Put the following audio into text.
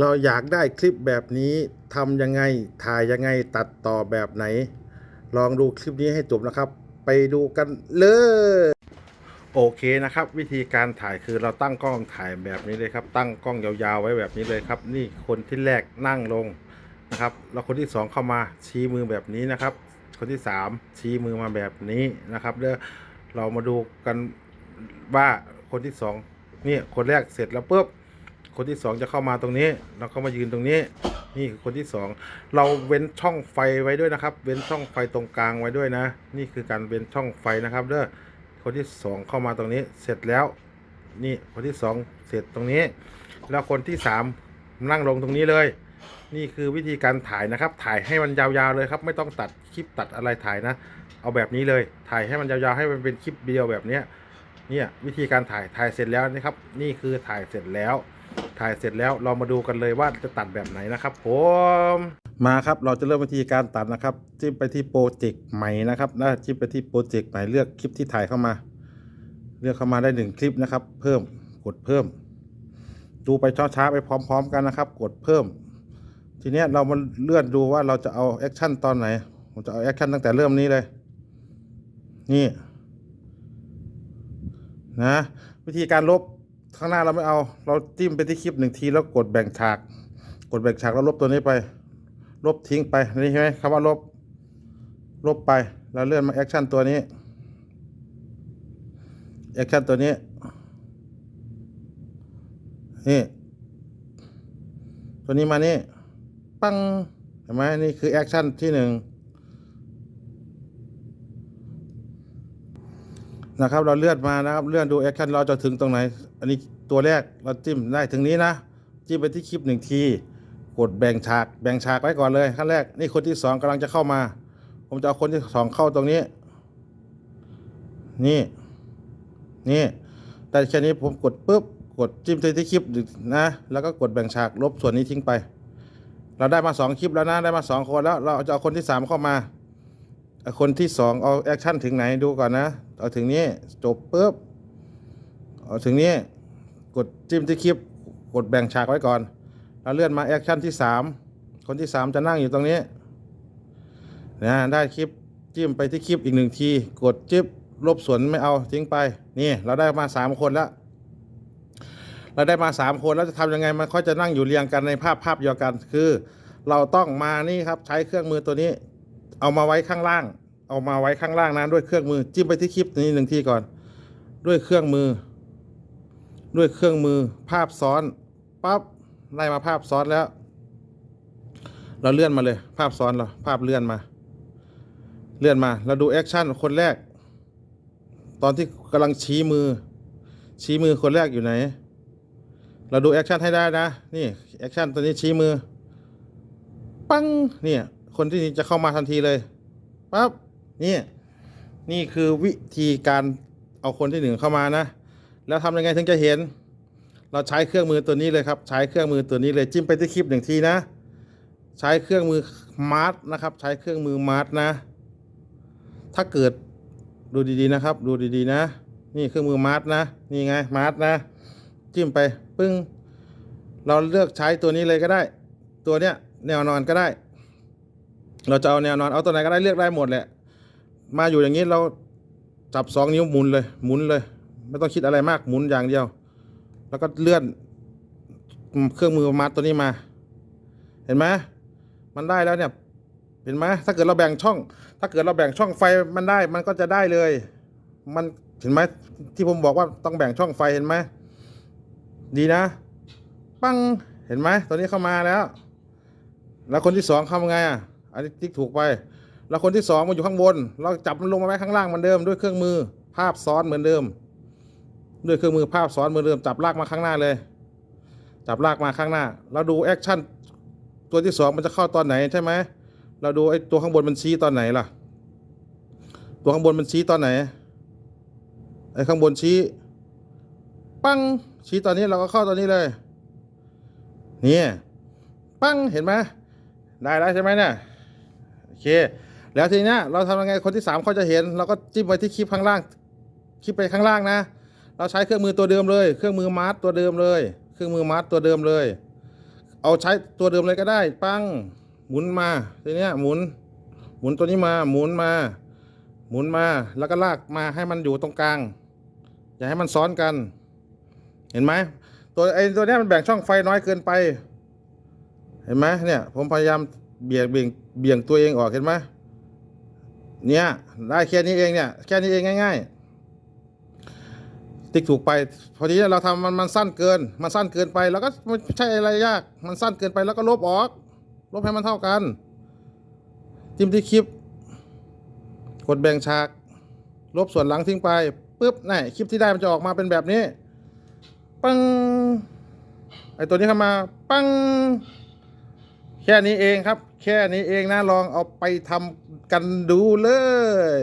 เราอยากได้คลิปแบบนี้ทำยังไงถ่ายยังไงตัดต่อแบบไหน ลองดูคลิปนี้ให้จบนะครับ ไปดูกันเลยโอเคนะครับ วิธีการถ่ายคือเราตั้งกล้องถ่ายแบบนี้เลยครับ ตั้งกล้องยาวๆไว้แบบนี้เลยครับ นี่คนที่แรกนั่งลงนะครับแล้วคนที่สองเข้ามาชี้มือแบบนี้นะครับ คนที่สามชี้มือมาแบบนี้นะครับเดี๋ยวเรามาดูกันว่าคนที่สองนี่คนแรกเสร็จแล้วปุ๊บ คนที่สองจะเข้ามาตรงนี้เราก็มายืนตรงนี้ นี่คือคนที่สองเราเว้นช่องไฟไว้ด้วยนะครับ เว้นช่องไฟตรงกลางไว้ด้วยนะ นี่คือการเว้นช่องไฟนะครับเด้อคนที่สองเข้ามาตรงนี้เสร็จแล้วนี่คนที่สองเสร็จตรงนี้ แล้วคนที่สามนั่งลงตรงนี้เลย นี่คือวิธีการถ่ายนะครับ ถ่ายให้มันยาวๆเลยครับ ไม่ต้องตัดคลิปตัดอะไรถ่ายนะ เอาแบบนี้เลย ถ่ายให้มันยาวๆให้มันเป็นคลิปเดียวแบบเนี้ยเนี่ยวิธีการถ่ายถ่ายเสร็จแล้วนะครับ นี่คือถ่ายเสร็จแล้ว ถ่ายเสร็จแล้วเรามาดูกันเลยว่าจะตัดแบบไหนนะครับผมมาครับเราจะเริ่มวิธีการตัดนะครับ จิ้มไปที่โปรเจกต์ใหม่นะครับนะจิ้มไปที่โปรเจกต์ใหม่เลือกคลิปที่ถ่ายเข้ามา เลือกเข้ามาได้หนึ่งคลิปนะครับ เพิ่มกดเพิ่ม ดูไปช้าๆไปพร้อม ๆ กันนะครับ กดเพิ่ม ทีนี้เรามาเลื่อนดูว่าเราจะเอาแอคชั่นตอนไหนผมจะเอาแอคชั่นตั้งแต่เริ่มนี้เลย นี่นะวิธีการลบ ข้างหน้าเราไม่เอา เราจิ้มไปที่คลิปหนึ่งทีแล้วกดแบ่งฉาก กดแบ่งฉากแล้วลบตัวนี้ไป ลบทิ้งไปนี่ใช่ไหมคำว่าลบ ลบไปเราเลื่อนมาแอคชั่นตัวนี้ แอคชั่นตัวนี้ นี่ ตัวนี้มานี่ ปัง เห็นไหมนี่คือแอคชั่นที่หนึ่งนะครับ เราเลื่อนมานะครับ เลื่อนดูแอคชั่นเราจะถึงตรงไหน อันนี้ตัวแรกเราจิ้มได้ถึงนี้นะ จิ้มไปที่คลิปหนึ่งที กดแบ่งฉากแบ่งฉากไว้ก่อนเลยขั้นแรกนี่คนที่สองกำลังจะเข้ามา ผมจะเอาคนที่สองเข้าตรงนี้ นี่นี่แต่แค่นี้ผมกดปุ๊บกดจิ้มไปที่คลิปนะแล้วก็กดแบ่งฉากลบส่วนนี้ทิ้งไป เราได้มาสองคลิปแล้วนะได้มาสองคนแล้ว เราจะเอาคนที่สามเข้ามาเอาคนที่สองเอาแอคชั่นถึงไหนดูก่อนนะเอาถึงนี้จบปุ๊บ เอาถึงนี้กดจิ้มที่คลิปกดแบ่งฉากไว้ก่อนเราเลื่อนมาแอคชั่นที่สามคนที่สามจะนั่งอยู่ตรงนี้นะได้คลิปจิ้มไปที่คลิปอีกหนึ่งที กดจิ๊บลบส่วนไม่เอาทิ้งไป นี่เราได้มาสามคนแล้ว เราได้มาสามคนแล้วจะทำยังไงมันค่อยจะนั่งอยู่เรียงกันในภาพภาพเดียวกันคือ เราต้องมานี่ครับใช้เครื่องมือตัวนี้ เอามาไว้ข้างล่าง เอามาไว้ข้างล่างนะด้วยเครื่องมือจิ้มไปที่คลิปนี้หนึ่งทีก่อน ด้วยเครื่องมือ ด้วยเครื่องมือภาพซ้อนปั๊บไล่มาภาพซ้อนแล้ว เราเลื่อนมาเลย ภาพซ้อนเราภาพเลื่อนมา เลื่อนมาเราดูแอคชั่นคนแรก ตอนที่กำลังชี้มือ ชี้มือคนแรกอยู่ไหน เราดูแอคชั่นให้ได้นะ นี่แอคชั่นตัวนี้ชี้มือ ปังเนี่ยคนที่จะเข้ามาทันทีเลยปั๊บนี่นี่คือวิธีการเอาคนที่หนึ่งเข้ามานะ แล้วทำยังไงถึงจะเห็น เราใช้เครื่องมือตัวนี้เลยครับ ใช้เครื่องมือตัวนี้เลยจิ้มไปที่คลิปหนึ่งทีนะ ใช้เครื่องมือมาร์ทนะครับ ใช้เครื่องมือมาร์ทนะ ถ้าเกิดดูดีๆนะครับ ดูดีๆนะ นี่เครื่องมือมาร์ทนะ นี่ไงมาร์ทนะ จิ้มไปปึ้ง เราเลือกใช้ตัวนี้เลยก็ได้ ตัวเนี้ยแนวนอนก็ได้ เราจะเอาแนวนอนเอาตัวไหนก็ได้เลือกได้หมดแหละ มาอยู่อย่างนี้เราจับสองนิ้วหมุนเลยหมุนเลย ไม่ต้องคิดอะไรมากหมุนอย่างเดียว แล้วก็เลื่อนเครื่องมือมัดตัวนี้มา เห็นไหมมันได้แล้วเนี่ยเห็นไหมถ้าเกิดเราแบ่งช่อง ถ้าเกิดเราแบ่งช่องไฟมันได้ มันก็จะได้เลย มันเห็นไหมที่ผมบอกว่าต้องแบ่งช่องไฟเห็นไหมดีนะ ปังเห็นไหมตัวนี้เข้ามาแล้ว แล้วคนที่สองทำไงอะอันนี้ติ๊กถูกไปแล้วคนที่สองมันอยู่ข้างบน เราจับมันลงมาไว้ข้างล่างเหมือนเดิมด้วยเครื่องมือ ภาพซ้อนเหมือนเดิม ด้วยเครื่องมือภาพซ้อนเหมือนเดิมจับลากมาข้างหน้าเลย จับลากมาข้างหน้า เราดูแอคชั่นตัวที่สองมันจะเข้าตอนไหนใช่ไหมเราดูไอ้ตัวข้างบนมันชี้ตอนไหนล่ะ ตัวข้างบนมันชี้ตอนไหนไอ้ข้างบนชี้ ปังชี้ตอนนี้เราก็เข้าตอนนี้เลยนี่ปังเห็นไหมได้แล้วใช่ไหมเนี่ยโอเค แล้วทีเนี้ยเราทำยังไงคนที่สามเขาจะเห็น เราก็จิ้มไปที่คลิปข้างล่าง คลิปไปข้างล่างนะ เราใช้เครื่องมือตัวเดิมเลย เครื่องมือมาร์ตัวเดิมเลย เครื่องมือมาร์ตัวเดิมเลย เอาใช้ตัวเดิมเลยก็ได้ ปังหมุนมาทีเนี้ยหมุน หมุนตัวนี้มาหมุนมา หมุนมาแล้วก็ลากมาให้มันอยู่ตรงกลาง อย่าให้มันซ้อนกัน เห็นไหมตัวไอ้ตัวเนี้ยมันแบ่งช่องไฟน้อยเกินไป เห็นไหมเนี่ยผมพยายามเบี่ยงเบี่ยงเบี่ยงตัวเองออกเห็นไหมเนี่ยได้แค่นี้เองเนี่ยแค่นี้เองง่าย ๆ ติ๊กถูกไปพอดีเราทำมันมันสั้นเกิน มันสั้นเกินไปแล้วก็ไม่ใช่อะไรยาก มันสั้นเกินไปแล้วก็ลบออก ลบให้มันเท่ากัน จิ้มที่คลิป กดแบ่งฉาก ลบส่วนหลังทิ้งไปปุ๊บนี่คลิปที่ได้มันจะออกมาเป็นแบบนี้ปังไอตัวนี้เข้ามาปังแค่นี้เองครับ แค่นี้เองนะลองเอาไปทำกันดูเลย